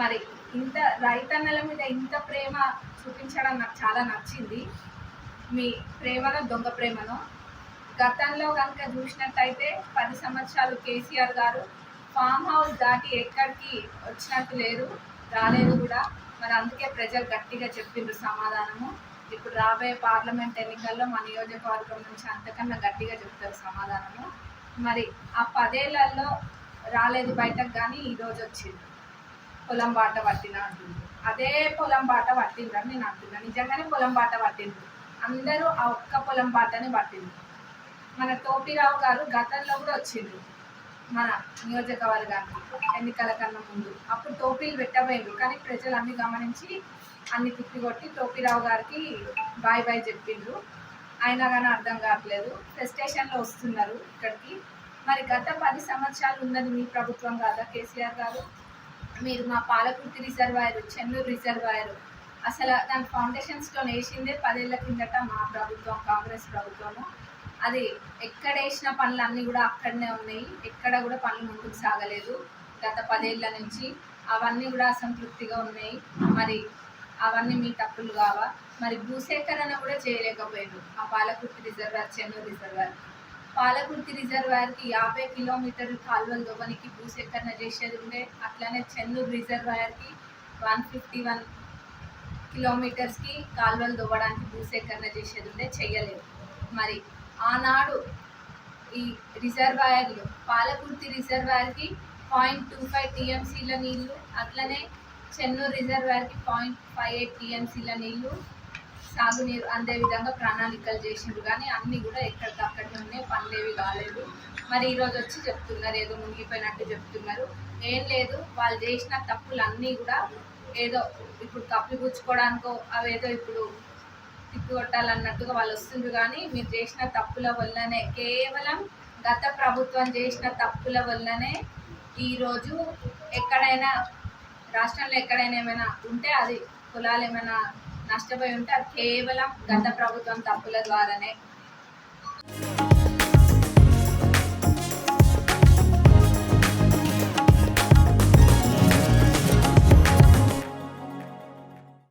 మరి ఇంత రైతన్నల మీద ఇంత ప్రేమ చూపించడం నాకు చాలా నచ్చింది. మీ ప్రేమను దొంగ ప్రేమను. గతంలో కనుక చూసినట్టయితే పది సంవత్సరాలు కేసీఆర్ గారు ఫామ్ హౌస్ దాటి ఎక్కడికి వచ్చినట్టు లేరు రాలేదు కూడా. మరి అందుకే ప్రజలు గట్టిగా చెప్పిండ్రు సమాధానము. ఇప్పుడు రాబోయే పార్లమెంట్ ఎన్నికల్లో మా నియోజకవర్గం నుంచి అంతకన్నా గట్టిగా చెప్తారు సమాధానము. మరి ఆ పదేళ్ళలో రాలేదు బయటకు కానీ ఈరోజు వచ్చింది పొలం బాట పట్టిన అంటుంది అదే పొలం బాట పట్టిండ్రని నేను అంటున్నా. నిజంగానే పొలం బాట పట్టిండ్రు. అందరూ ఆ ఒక్క పొలం బాటని పట్టిండ్రు. మన టోపీరావు గారు గతంలో కూడా వచ్చిండ్రు. మన నియోజకవర్గానికి ఎన్నికల కన్నా ముందు. అప్పుడు టోపీలు పెట్టబోయిండ్రు. కానీ ప్రజలు అన్ని గమనించి అన్ని తిప్పి కొట్టి టోపీరావు గారికి బాయ్ బాయ్ చెప్పిండ్రు. అయినా కానీ అర్థం కావట్లేదు. స్టేషన్లో వస్తున్నారు ఇక్కడికి. మరి గత పది సంవత్సరాలు ఉన్నది మీ ప్రభుత్వం కాదా? కేసీఆర్ గారు? మీరు మా పాలకుర్తి రిజర్వాయర్ చెన్నూరు రిజర్వాయర్. అసలు దాని ఫౌండేషన్ స్టోన్ వేసిందే పదేళ్ళ కిందట మా ప్రభుత్వం కాంగ్రెస్ ప్రభుత్వము. అది ఎక్కడ వేసిన పనులు అన్నీ కూడా అక్కడనే ఉన్నాయి. ఎక్కడ కూడా పనులు ముందుకు సాగలేదు. గత పదేళ్ళ నుంచి అవన్నీ కూడా అసంతృప్తిగా ఉన్నాయి. మరి అవన్నీ మీ తప్పులు కావా? మరి భూసేకరణ కూడా చేయలేకపోయారు ఆ పాలకుర్తి రిజర్వాయర్ చెన్నూరు రిజర్వాయర్. పాలకుర్తి రిజర్వాయర్కి యాభై కిలోమీటర్లు కాలువలు దొవ్వనికి భూసేకరణ చేసేది ఉండే అట్లానే చెన్నూరు రిజర్వాయర్కి వన్ ఫిఫ్టీ వన్ కిలోమీటర్స్కి కాలువలు దొవ్వడానికి భూసేకరణ చేసేది ఉండే చెయ్యలేదు. మరి ఆనాడు ఈ రిజర్వాయర్లు పాలకుర్తి రిజర్వాయర్కి పాయింట్ టూ ఫైవ్ టీఎంసీల నీళ్ళు అట్లనే చెన్నూరు రిజర్వాయర్కి పాయింట్ ఫైవ్ ఎయిట్ టీఎంసీల నీళ్ళు సాగునీరు అందే విధంగా ప్రణాళికలు చేసిండ్రు. కానీ అన్నీ కూడా ఎక్కడికక్కడ మరి ఈరోజు వచ్చి చెప్తున్నారు ఏదో మునిగిపోయినట్టు చెప్తున్నారు. ఏం లేదు వాళ్ళు చేసిన తప్పులు అన్నీ కూడా ఏదో ఇప్పుడు కప్పిపుచ్చుకోవడానికో అవేదో ఇప్పుడు తిప్పి కొట్టాలన్నట్టుగా వాళ్ళు వస్తుండ్రు కానీ మీరు చేసిన తప్పుల వల్లనే కేవలం గత ప్రభుత్వం చేసిన తప్పుల వల్లనే ఈరోజు ఎక్కడైనా రాష్ట్రంలో ఎక్కడైనా ఏమైనా ఉంటే అది కులాలు ఏమైనా నష్టపోయి ఉంటే అది కేవలం గత ప్రభుత్వం తప్పుల ద్వారానే.